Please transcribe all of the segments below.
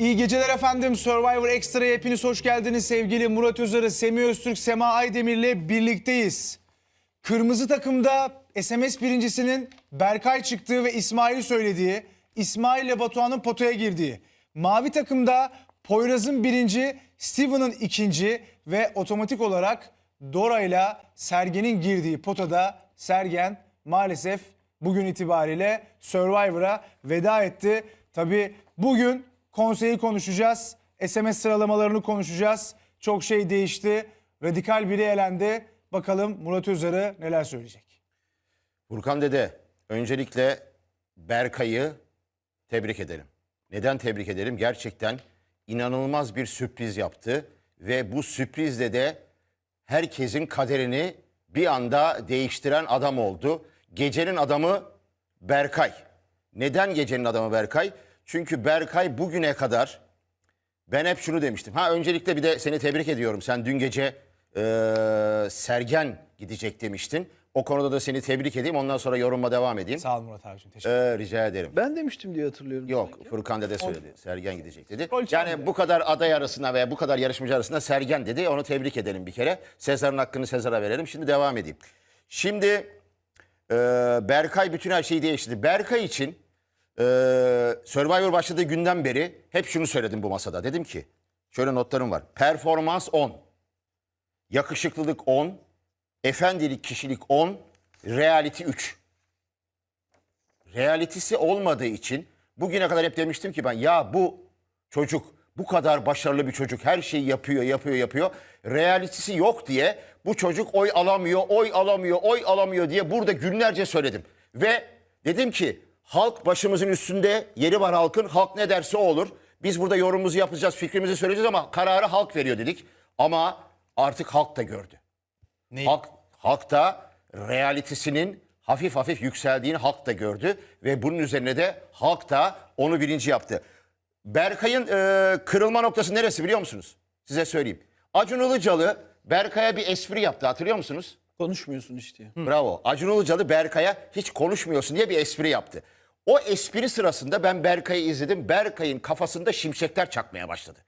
İyi geceler efendim. Survivor Extra'ya hepiniz hoş geldiniz. Sevgili Murat Özarı, Semih Öztürk, Sema Aydemir'le birlikteyiz. Kırmızı takımda SMS birincisinin Berkay çıktığı ve İsmail'i söylediği, İsmail ile Batuhan'ın potaya girdiği. Mavi takımda Poyraz'ın birinci, Steven'ın ikinci ve otomatik olarak Dora ile Sergen'in girdiği potada Sergen maalesef bugün itibariyle Survivor'a veda etti. Tabi bugün konseyi konuşacağız. SMS sıralamalarını konuşacağız. Çok şey değişti. Radikal biri elendi. Bakalım Murat Özarı neler söyleyecek. Burkan Dede, öncelikle Berkay'ı tebrik edelim. Neden tebrik edelim? Gerçekten inanılmaz bir sürpriz yaptı ve bu sürprizle de herkesin kaderini bir anda değiştiren adam oldu. Gecenin adamı Berkay. Neden gecenin adamı Berkay? Çünkü Berkay bugüne kadar ben hep şunu demiştim. Ha öncelikle bir de seni tebrik ediyorum. Sen dün gece eee, Sergen gidecek demiştin. O konuda da seni tebrik edeyim. Ondan sonra yoruma devam edeyim. Sağ ol Murat abiciğim. Teşekkür Ee, rica ederim. Ben demiştim diye hatırlıyorum. Yok Furkan Dede söyledi. Sergen gidecek dedi. Rol çaldı. Yani bu kadar aday arasında veya bu kadar yarışmacı arasında Sergen dedi. Onu tebrik edelim bir kere. Sezar'ın hakkını Sezar'a verelim. Şimdi devam edeyim. Şimdi e, Berkay bütün her şeyi değiştirdi. Berkay için e, Survivor başladığı günden beri hep şunu söyledim bu masada. Dedim ki şöyle notlarım var. Performans 10. Yakışıklılık 10. Efendilik, kişilik 10. Reality 3 realitesi olmadığı için bugüne kadar hep demiştim ki ben ya bu çocuk bu kadar başarılı bir çocuk her şeyi yapıyor yapıyor yapıyor realitesi yok diye bu çocuk oy alamıyor oy alamıyor oy alamıyor diye burada günlerce söyledim ve dedim ki halk başımızın üstünde yeri var halkın halk ne derse o olur biz burada yorumumuzu yapacağız fikrimizi söyleyeceğiz ama kararı halk veriyor dedik ama artık halk da gördü. Neyi? Halk, halk da realitesinin hafif hafif yükseldiğini halk da gördü ve bunun üzerine de halk da onu birinci yaptı. Berkay'ın e, kırılma noktası neresi biliyor musunuz? Size söyleyeyim. Acun Ilıcalı Berkay'a bir espri yaptı hatırlıyor musunuz? Konuşmuyorsun işte. Bravo. Acun Ilıcalı Berkay'a hiç konuşmuyorsun diye bir espri yaptı. O espri sırasında ben Berkay'ı izledim. Berkay'ın kafasında şimşekler çakmaya başladı.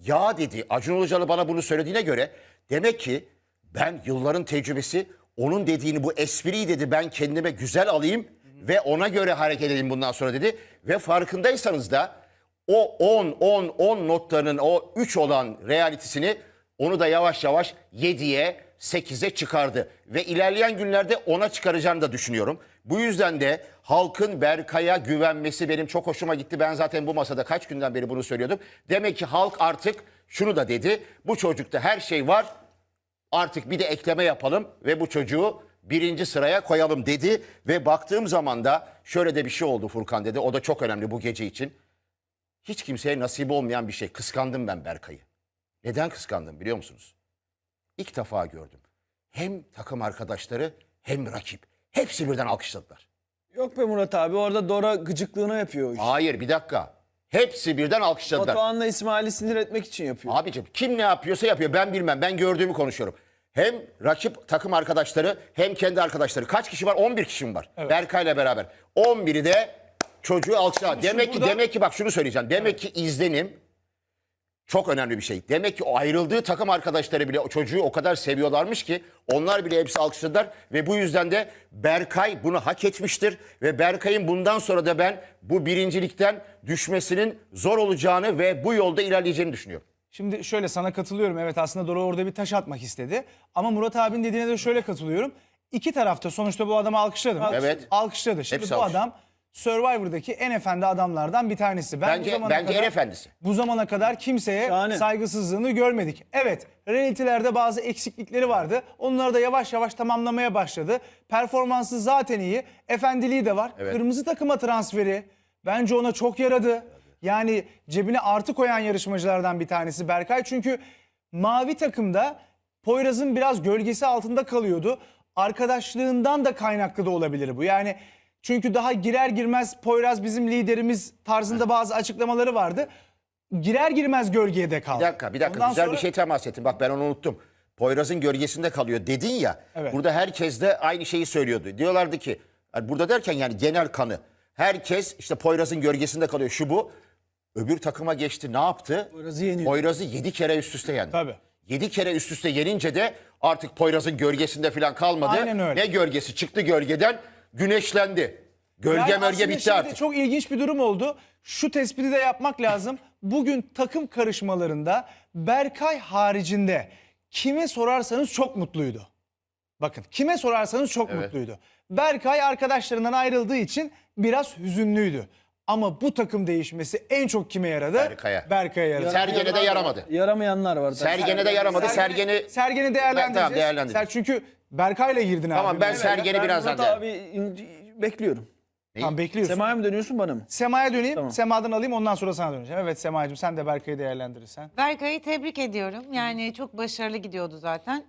Ya dedi Acun Ilıcalı bana bunu söylediğine göre demek ki ben yılların tecrübesi onun dediğini bu espriyi dedi ben kendime güzel alayım ve ona göre hareket edeyim bundan sonra dedi. Ve farkındaysanız da o 10 10 10 notlarının o 3 olan realitesini onu da yavaş yavaş 7'ye 8'e çıkardı. Ve ilerleyen günlerde 10'a çıkaracağını da düşünüyorum. Bu yüzden de halkın Berkay'a güvenmesi benim çok hoşuma gitti. Ben zaten bu masada kaç günden beri bunu söylüyordum. Demek ki halk artık şunu da dedi. Bu çocukta her şey var. Artık bir de ekleme yapalım ve bu çocuğu birinci sıraya koyalım dedi. Ve baktığım zaman da şöyle de bir şey oldu Furkan dedi. O da çok önemli bu gece için. Hiç kimseye nasip olmayan bir şey. Kıskandım ben Berkay'ı. Neden kıskandım biliyor musunuz? İlk defa gördüm. Hem takım arkadaşları hem rakip. Hepsi birden alkışladılar. Yok be Murat abi orada Dora gıcıklığını yapıyor. o işi. Hayır bir dakika. Hepsi birden alkışladılar. Batuhan'la İsmail'i sinir etmek için yapıyor. Abicim kim ne yapıyorsa yapıyor. Ben bilmem. Ben gördüğümü konuşuyorum. Hem rakip takım arkadaşları hem kendi arkadaşları. Kaç kişi var? 11 kişi mi var? Berkay'la beraber. 11'i de çocuğu alkışlar. Demek ki burada- demek ki bak şunu söyleyeceğim. Demek ki izlenim çok önemli bir şey. Demek ki o ayrıldığı takım arkadaşları bile o çocuğu o kadar seviyorlarmış ki onlar bile hepsi alkışladılar ve bu yüzden de Berkay bunu hak etmiştir ve Berkay'ın bundan sonra da ben bu birincilikten düşmesinin zor olacağını ve bu yolda ilerleyeceğini düşünüyorum. Şimdi şöyle sana katılıyorum. Evet aslında Dora orada bir taş atmak istedi. Ama Murat abinin dediğine de şöyle katılıyorum. İki tarafta sonuçta bu adamı alkışladı mı? Evet. Alkışladı. Şimdi Hepsi bu alkışladı. adam Survivor'daki en efendi adamlardan bir tanesi. Ben bu Bence zamana bence en kadar- efendisi. Bu zamana kadar kimseye Yani. saygısızlığını görmedik. Evet, realitylerde bazı eksiklikleri vardı. Onları da yavaş yavaş tamamlamaya başladı. Performansı zaten iyi. Efendiliği de var. Evet. Kırmızı takıma transferi bence ona çok yaradı. Yani cebine artı koyan yarışmacılardan bir tanesi Berkay. Çünkü mavi takımda Poyraz'ın biraz gölgesi altında kalıyordu. Arkadaşlığından da kaynaklı da olabilir bu. Yani çünkü daha girer girmez Poyraz bizim liderimiz tarzında bazı açıklamaları vardı. Girer girmez gölgeye de kaldı. Bir dakika, bir dakika. Ondan Güzel sonra- bir şey temas ettin. Bak ben onu unuttum. Poyraz'ın gölgesinde kalıyor dedin ya. Evet. Burada herkes de aynı şeyi söylüyordu. Diyorlardı ki, yani burada derken yani genel kanı. Herkes işte Poyraz'ın gölgesinde kalıyor şu bu. Öbür takıma geçti ne yaptı? Poyraz'ı yeniyor. Poyraz'ı 7 kere üst üste yendi. Tabii. 7 kere üst üste yenince de artık Poyraz'ın gölgesinde falan kalmadı. Aynen öyle. Ne gölgesi? Çıktı gölgeden güneşlendi. Gölge Yani aslında bitti şimdi artık. Çok ilginç bir durum oldu. Şu tespiti de yapmak lazım. Bugün takım karışmalarında Berkay haricinde kime sorarsanız çok mutluydu. Bakın kime sorarsanız çok mutluydu. Berkay arkadaşlarından ayrıldığı için biraz hüzünlüydü. Ama bu takım değişmesi en çok kime yaradı? Berkay'a. Berkay'a yaradı. Sergen'e de yaramadı. Yaramayanlar var. Sergen'e de yaramadı. Sergen'i Sergen'i değerlendireceğiz. Tamam, değerlendireceğiz. Ser, çünkü Berkay'la girdin abi. Tamam ben Sergen'i Ben birazdan Murat abi in- bekliyorum. Tamam bekliyorsun. Sema'ya mı dönüyorsun bana mı? Sema'ya döneyim. Tamam. Sema'dan alayım ondan sonra sana döneceğim. Evet Sema'cığım sen de Berkay'ı değerlendirirsen. Berkay'ı tebrik ediyorum. Yani çok başarılı gidiyordu zaten.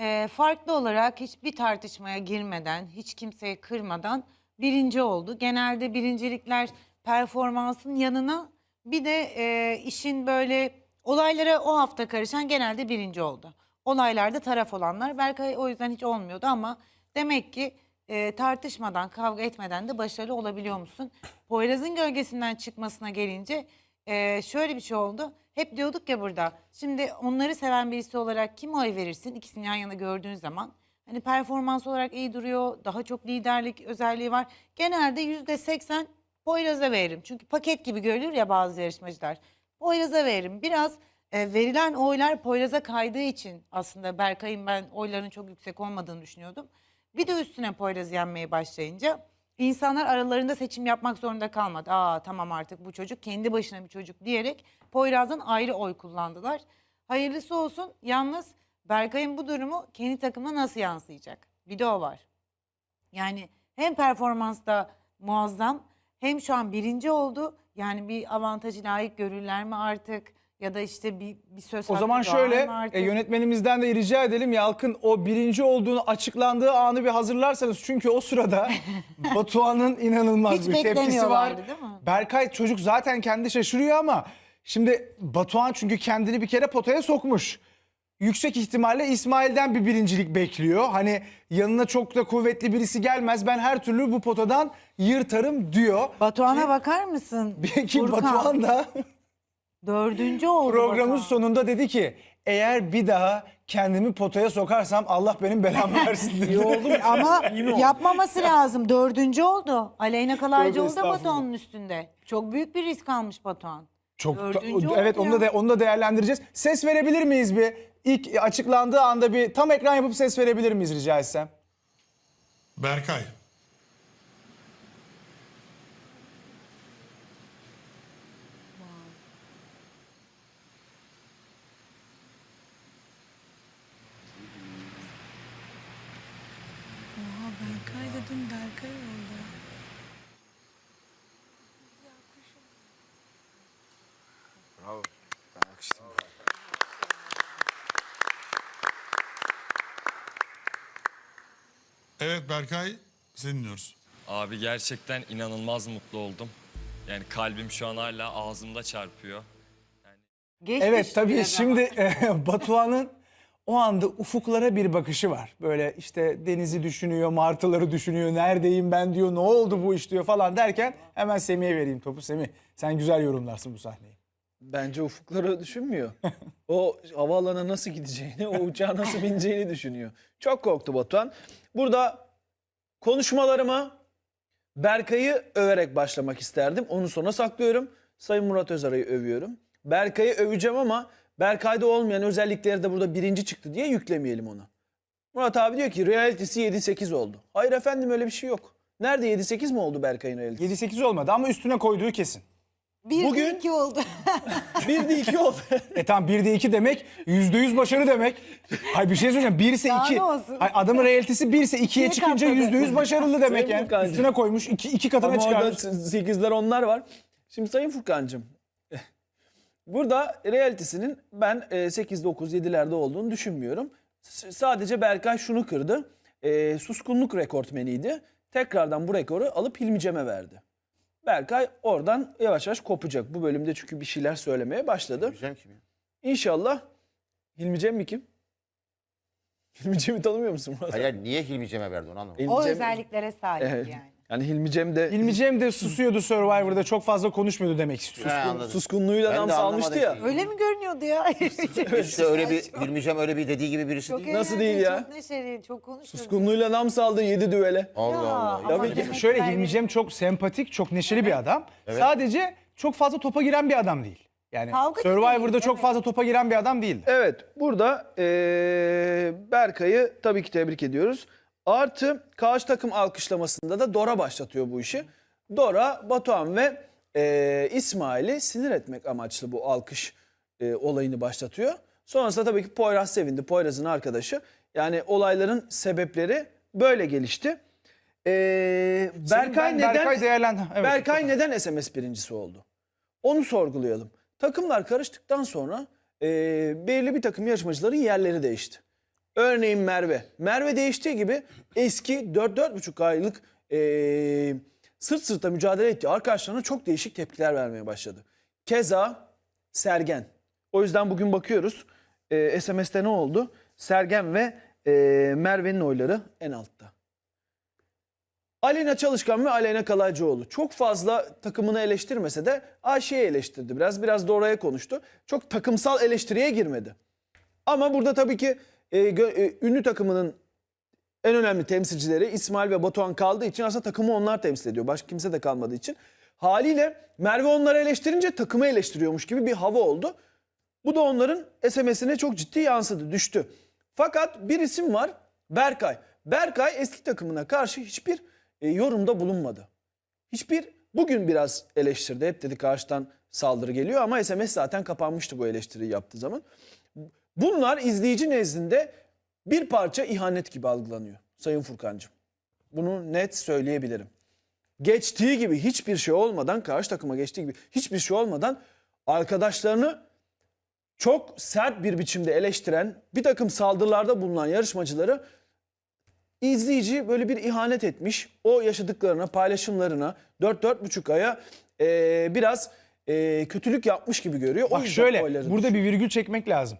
Ee, farklı olarak hiçbir tartışmaya girmeden, hiç kimseyi kırmadan birinci oldu. Genelde birincilikler performansın yanına bir de e, işin böyle olaylara o hafta karışan genelde birinci oldu. Olaylarda taraf olanlar Berkay o yüzden hiç olmuyordu ama demek ki e, tartışmadan, kavga etmeden de başarılı olabiliyor musun? Poyraz'ın gölgesinden çıkmasına gelince e, şöyle bir şey oldu. Hep diyorduk ya burada. Şimdi onları seven birisi olarak kim oy verirsin? İkisini yan yana gördüğün zaman. Hani performans olarak iyi duruyor. Daha çok liderlik özelliği var. Genelde yüzde seksen Poyraz'a veririm. Çünkü paket gibi görülür ya bazı yarışmacılar. Poyraz'a veririm. Biraz e, verilen oylar Poyraz'a kaydığı için aslında Berkay'ın ben oyların çok yüksek olmadığını düşünüyordum. Bir de üstüne Poyraz'ı yenmeye başlayınca insanlar aralarında seçim yapmak zorunda kalmadı. Aa tamam artık bu çocuk kendi başına bir çocuk diyerek Poyraz'dan ayrı oy kullandılar. Hayırlısı olsun. Yalnız Berkay'ın bu durumu kendi takımına nasıl yansıyacak? Bir de o var. Yani hem performansta muazzam hem şu an birinci oldu. Yani bir avantajı layık görürler mi artık? Ya da işte bir, bir söz O hakkı zaman doğar şöyle mı artık? e, yönetmenimizden de rica edelim Yalkın o birinci olduğunu açıklandığı anı bir hazırlarsanız. Çünkü o sırada Batuhan'ın inanılmaz Hiç bir tepkisi var. beklemiyorlardı, değil mi? Berkay çocuk zaten kendi şaşırıyor ama şimdi Batuhan çünkü kendini bir kere potaya sokmuş. Yüksek ihtimalle İsmail'den bir birincilik bekliyor. Hani yanına çok da kuvvetli birisi gelmez. Ben her türlü bu potadan yırtarım diyor. Batuhan'a bakar mısın? Ki Furkan, Batuhan da Dördüncü oldu Programın Batuhan. sonunda dedi ki eğer bir daha kendimi potaya sokarsam Allah benim belamı versin dedi. İyi oldu mu? Ama yapmaması lazım. Dördüncü oldu. Aleyna Kalaycı Tövbe oldu estağfurullah. Batuhan'ın üstünde. Çok büyük bir risk almış Batuhan. Çok Dördüncü evet oldu onu da ya. de, onu da değerlendireceğiz. Ses verebilir miyiz bir? İlk açıklandığı anda bir tam ekran yapıp ses verebilir miyiz rica etsem? Berkay. Oha Berkay dedim Berkay oldu. Evet Berkay seni dinliyoruz. Abi gerçekten inanılmaz mutlu oldum. Yani kalbim şu an hala ağzımda çarpıyor. Geçti Evet tabii biraz şimdi e, Batuhan'ın o anda ufuklara bir bakışı var. Böyle işte denizi düşünüyor, martıları düşünüyor, neredeyim ben diyor, ne oldu bu iş diyor falan derken hemen Semih'e vereyim topu. Semih sen güzel yorumlarsın bu sahneyi. Bence ufukları düşünmüyor. O havaalanına nasıl gideceğini, o uçağa nasıl bineceğini düşünüyor. Çok korktu Batuhan. Burada konuşmalarıma Berkay'ı överek başlamak isterdim. Onu sona saklıyorum. Sayın Murat Özaray'ı övüyorum. Berkay'ı öveceğim ama Berkay'da olmayan özellikleri de burada birinci çıktı diye yüklemeyelim ona. Murat abi diyor ki realitesi 7-8 oldu. Hayır efendim öyle bir şey yok. Nerede 7-8 mi oldu Berkay'ın realitesi? 7-8 olmadı ama üstüne koyduğu kesin. Bir Bugün- Bugün... iki oldu. 1'de 2 oldu. E tamam 1'de 2 demek %100 başarı demek. Hay bir şey söyleyeceğim 1 ise Daha 2. ne olsun? Hay adamın realitesi 1 ise 2'ye İkiye çıkınca katladı. %100 başarılı demek Sayın yani. Furkancığım. Üstüne koymuş 2 iki katına Ama orada çıkarmış. 8'ler onlar var. Şimdi Sayın Furkan'cığım. Burada realitesinin ben e, 8, 9, 7'lerde olduğunu düşünmüyorum. S- sadece Berkay şunu kırdı. E, suskunluk rekortmeniydi. Tekrardan bu rekoru alıp Hilmi Cem'e verdi. Berkay oradan yavaş yavaş kopacak. Bu bölümde çünkü bir şeyler söylemeye başladı. Güzel kim ya? İnşallah Hilmi Cem mi kim? Hilmi Cem'i tanımıyor musun Murat? Hayır niye Hilmi Cem'e verdi onu anlamadım. Hilmi o Cem- özelliklere sahip Evet. yani. Yani Hilmi Cem de İlmi Cem de susuyordu Survivor'da çok fazla konuşmuyordu demek istiyor. He, anladım. suskunluğuyla Ben nam de salmıştı ya. anlamadım Öyle mi görünüyordu ya? İşte öyle bir Hilmi öyle bir dediği gibi birisi Çok değil. Nasıl eğlenceli, değil ya? Çok neşeli, çok konuşuyor. Suskunluğuyla nam saldı 7 düele. Allah Allah. Tabii ki. Şöyle Hilmi Cem çok sempatik, çok neşeli bir adam. Sadece çok fazla topa giren bir adam değil. Yani Kavgacı Survivor'da değil, çok evet. fazla topa giren bir adam değildi. Evet burada eee, Berkay'ı tabii ki tebrik ediyoruz. Artı karşı takım alkışlamasında da Dora başlatıyor bu işi. Dora, Batuhan ve eee, İsmail'i sinir etmek amaçlı bu alkış eee, olayını başlatıyor. Sonrasında tabii ki Poyraz sevindi. Poyraz'ın arkadaşı. Yani olayların sebepleri böyle gelişti. Eee, Berkay Ben neden Berkay. Evet. Berkay neden SMS birincisi oldu? Onu sorgulayalım. Takımlar karıştıktan sonra e, belirli bir takım yarışmacıların yerleri değişti. Örneğin Merve. Merve değiştiği gibi eski 4-4,5 aylık e, sırt sırta mücadele ettiği arkadaşlarına çok değişik tepkiler vermeye başladı. Keza Sergen. O yüzden bugün bakıyoruz e, SMS'te ne oldu? Sergen ve e, Merve'nin oyları en altta. Aleyna Çalışkan ve Aleyna Kalaycıoğlu çok fazla takımını eleştirmese de Ayşe'yi eleştirdi biraz. Biraz da oraya konuştu. Çok takımsal eleştiriye girmedi. Ama burada tabii ki e, e, ünlü takımının en önemli temsilcileri İsmail ve Batuhan kaldığı için aslında takımı onlar temsil ediyor. Başka kimse de kalmadığı için. Haliyle Merve onları eleştirince takımı eleştiriyormuş gibi bir hava oldu. Bu da onların SMS'ine çok ciddi yansıdı, düştü. Fakat bir isim var, Berkay. Berkay eski takımına karşı hiçbir e, yorumda bulunmadı. Hiçbir bugün biraz eleştirdi. Hep dedi karşıdan saldırı geliyor ama SMS zaten kapanmıştı bu eleştiriyi yaptığı zaman. Bunlar izleyici nezdinde bir parça ihanet gibi algılanıyor Sayın Furkancığım. Bunu net söyleyebilirim. Geçtiği gibi hiçbir şey olmadan, karşı takıma geçtiği gibi hiçbir şey olmadan arkadaşlarını çok sert bir biçimde eleştiren, bir takım saldırılarda bulunan yarışmacıları izleyici böyle bir ihanet etmiş. O yaşadıklarına, paylaşımlarına 4-4,5 aya e, biraz e, kötülük yapmış gibi görüyor. O Bak yüzden şöyle oylarını burada bir virgül çekmek lazım.